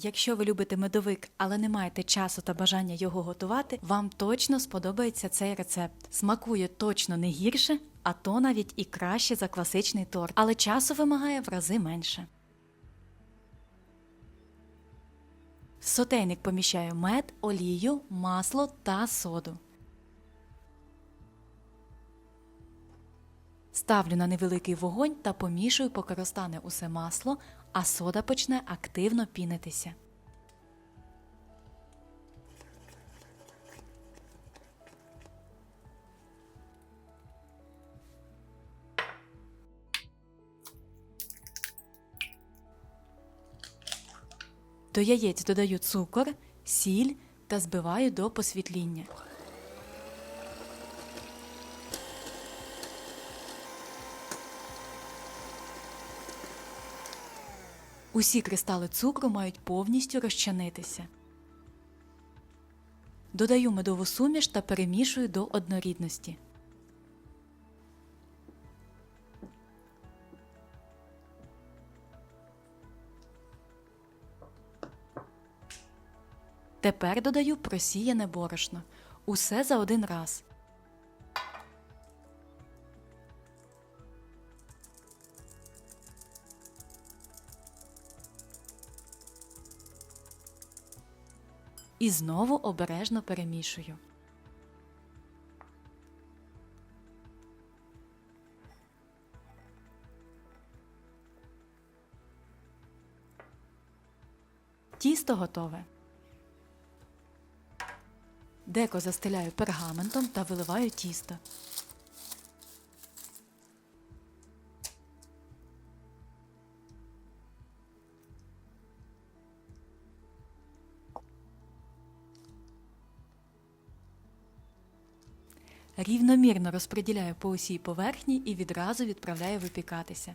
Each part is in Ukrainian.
Якщо ви любите медовик, але не маєте часу та бажання його готувати, вам точно сподобається цей рецепт. Смакує точно не гірше, а то навіть і краще за класичний торт, але часу вимагає в рази менше. В сотейник поміщаю мед, олію, масло та соду. Ставлю на невеликий вогонь та помішую, поки розтане усе масло, а сода почне активно пінитися. До яєць додаю цукор, сіль та збиваю до посвітління. Усі кристали цукру мають повністю розчинитися. Додаю медову суміш та перемішую до однорідності. Тепер додаю просіяне борошно. Усе за один раз. І знову обережно перемішую. Тісто готове. Деко застеляю пергаментом та виливаю тісто. Рівномірно розподіляю по усій поверхні і відразу відправляю випікатися.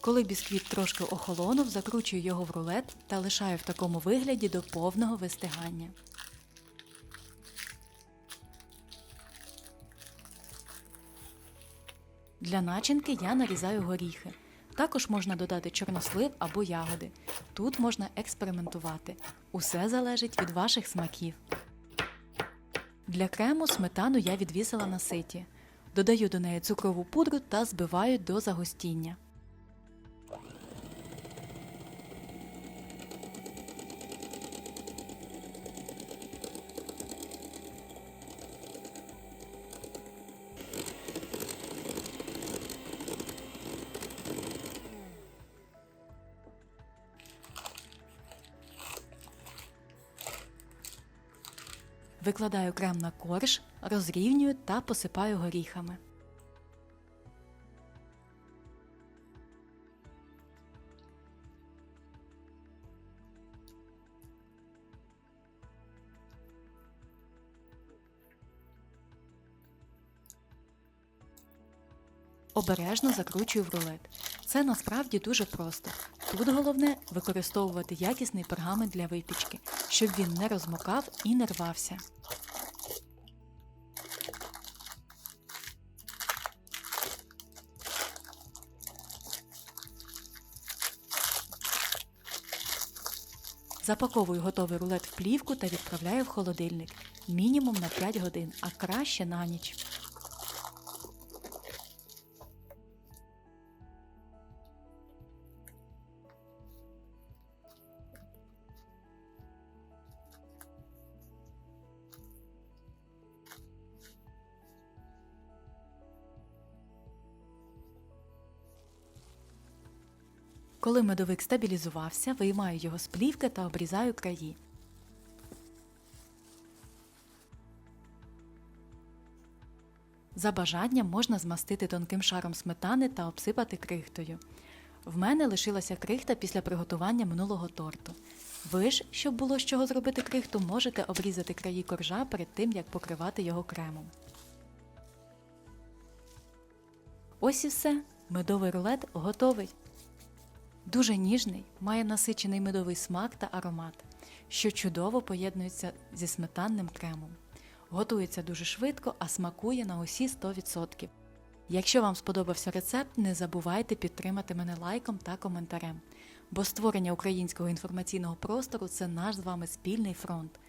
Коли бісквіт трошки охолонув, закручую його в рулет та лишаю в такому вигляді до повного вистигання. Для начинки я нарізаю горіхи. Також можна додати чорнослив або ягоди. Тут можна експериментувати. Усе залежить від ваших смаків. Для крему сметану я відвісила на ситі. Додаю до неї цукрову пудру та збиваю до загустіння. Викладаю крем на корж, розрівнюю та посипаю горіхами. Обережно закручую в рулет. Це насправді дуже просто. Тут головне використовувати якісний пергамент для випічки, щоб він не розмокав і не рвався. Запаковую готовий рулет в плівку та відправляю в холодильник мінімум на 5 годин, а краще на ніч. Коли медовик стабілізувався, виймаю його з плівки та обрізаю краї. За бажанням можна змастити тонким шаром сметани та обсипати крихтою. В мене лишилася крихта після приготування минулого торту. Ви ж, щоб було з чого зробити крихту, можете обрізати краї коржа перед тим, як покривати його кремом. Ось і все. Медовий рулет готовий. Дуже ніжний, має насичений медовий смак та аромат. що чудово поєднується зі сметанним кремом. Готується дуже швидко, а смакує на усі 100%. Якщо вам сподобався рецепт, не забувайте підтримати мене лайком та коментарем, бо створення українського інформаційного простору це наш з вами спільний фронт.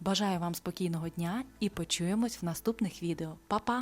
Бажаю вам спокійного дня і почуємось в наступних відео. Па-па!